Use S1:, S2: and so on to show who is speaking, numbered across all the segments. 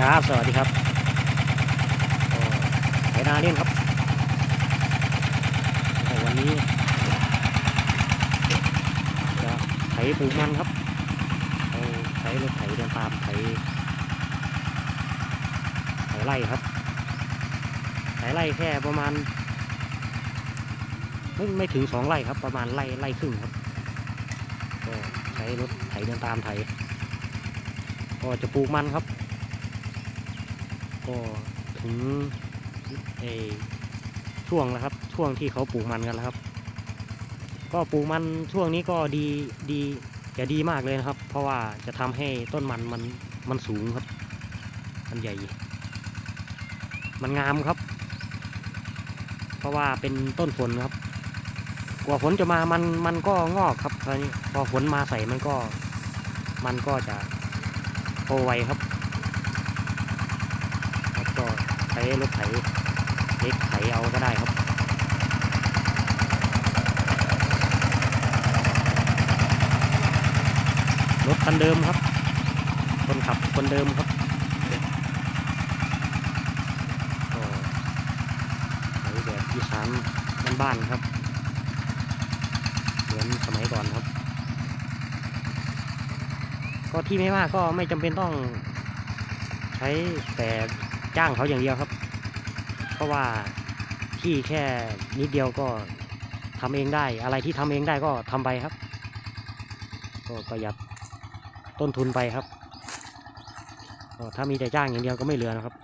S1: ครับ สวัสดีครับไถนาเล่นครับ วันนี้จะไถปลูกมันครับเราใช้รถไถเดินตามไถไถไร่ครับไถไร่แค่ประมาณไม่ไม่ถึงสองไร่ครับ ประมาณไร่ไร่ครึ่งครับก็ใช้รถไถเดินตามไถก็จะปลูกมันครับ ก็ถึงเอช่วงแล้วครับ ช่วงที่เขาปลูกมันกันแล้วครับ ก็ปลูกมันช่วงนี้ก็ดีดีจะดีมากเลยนะครับ เพราะว่าจะทำให้ต้นมันมันมันสูงครับ มันใหญ่ มันงามครับ เพราะว่าเป็นต้นฝนครับ กว่าฝนจะมามันมันก็งอกครับคราวนี้พอฝนมาใส่มันก็ มันก็จะโตไวครับ ก็ใช้รถไถเล็กไถเอาก็ได้ครับรถคันเดิมครับ คนขับคนเดิมครับก็ไถแบบอีสานบ้านๆครับ เหมือนสมัยก่อนครับ ก็ที่ไม่มาก็ไม่จำเป็นต้องใช้แต่ จ้างเขาอย่างเดียวครับ เพราะว่าที่แค่นิดเดียวก็ทำเองได้ อะไรที่ทำเองได้ก็ทำไปครับ ก็ประหยัดต้นทุนไปครับก็ถ้ามีแต่จ้างอย่างเดียวก็ไม่เหลือนะครับ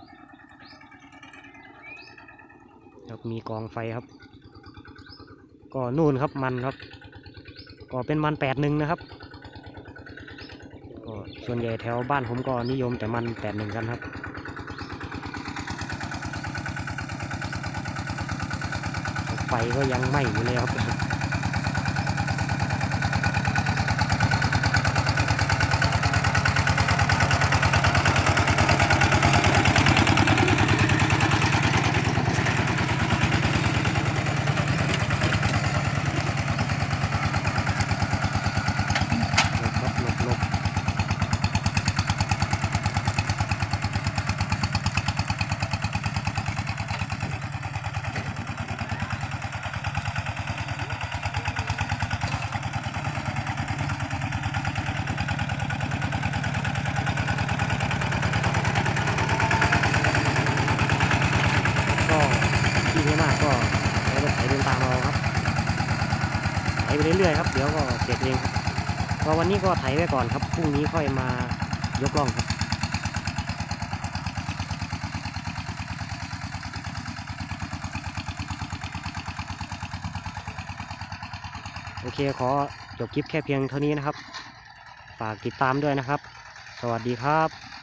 S1: ครับมีกองไฟครับ ก็นู่นครับมันครับ ก็เป็นมันแปดหนึ่งนะครับก็ส่วนใหญ่แถวบ้านผมก็นิยมแต่มันแปดหนึ่งกันครับ ไฟก็ยังไหม้อยู่เลยครับ หลบครับหลบหลบก็ที่ไม่มากก็ใช้รถไถเดินตามเราครับ ไปเรื่อยๆครับเดี๋ยวก็เสร็จเองครับก็วันนี้ก็ไถไว้ก่อนครับพรุ่งนี้ค่อยมายกล่องครับโอเคขอจบคลิปแค่เพียงเท่านี้นะครับ ฝากติดตามด้วยนะครับ สวัสดีครับ